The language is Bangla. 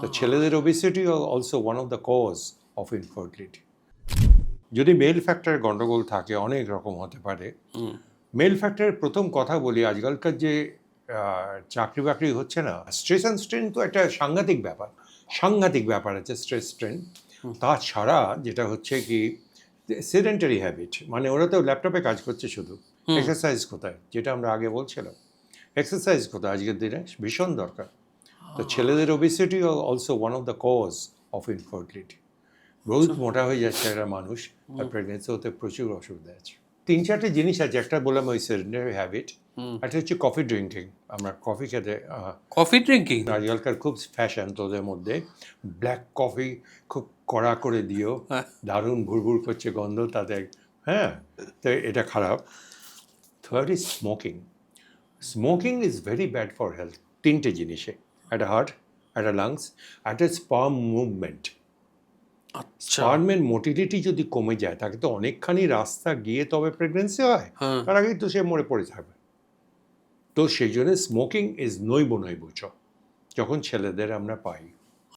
তো ছেলেদের obesity also one of the cause of infertility যদি মেল ফ্যাক্টরের গন্ডগোল থাকে অনেক রকম হতে পারে। মেল ফ্যাক্টরের প্রথম কথা বলি আজকালকার যে চাকরি বাকরি হচ্ছে না স্ট্রেস অ্যান্ড স্ট্রেন তো একটা সাংঘাতিক ব্যাপার। সাংঘাতিক ব্যাপার আছে স্ট্রেস স্ট্রেন তাছাড়া যেটা হচ্ছে কি সেডেন্টারি হ্যাবিট মানে ওরা তো ল্যাপটপে কাজ করছে শুধু। এক্সারসাইজ কোথায়? যেটা আমরা আগে বলছিলাম। এক্সারসাইজ কোথায়? আজকের দিনে ভীষণ দরকার। তো ছেলেদের obesity also one of the cause of infertility বহুত মোটা হয়ে যাচ্ছে একটা মানুষ আর প্রেগনেন্সি হতে প্রচুর অসুবিধা আছে। তিন চারটে জিনিস আছে একটা বললাম ওই সেডেন্টারি হ্যাবিট একটা হচ্ছে কফি ড্রিঙ্কিং আমরা কফি খেতে কফি ড্রিঙ্কিং আজকালকার খুব ফ্যাশন তোদের মধ্যে। ব্ল্যাক কফি খুব কড়া করে দিও হ্যাঁ। দারুণ ভুরভুর করছে গন্ধ তাতে হ্যাঁ তো এটা খারাপ। Third is smoking smoking is very bad for health তিনটে জিনিসে। একটা heart a lungs at sperm movement movement. স্পার্মের মোটিলিটি যদি কমে যায় তাকে তো অনেকখানি রাস্তা গিয়ে তবে প্রেগনেন্সি হয়। হ্যাঁ। তার আগেই তো সে মরে পড়ে থাকবে। তো সেই জন্য স্মোকিং ইজ নৈব নৈব যখন ছেলেদের আমরা পাই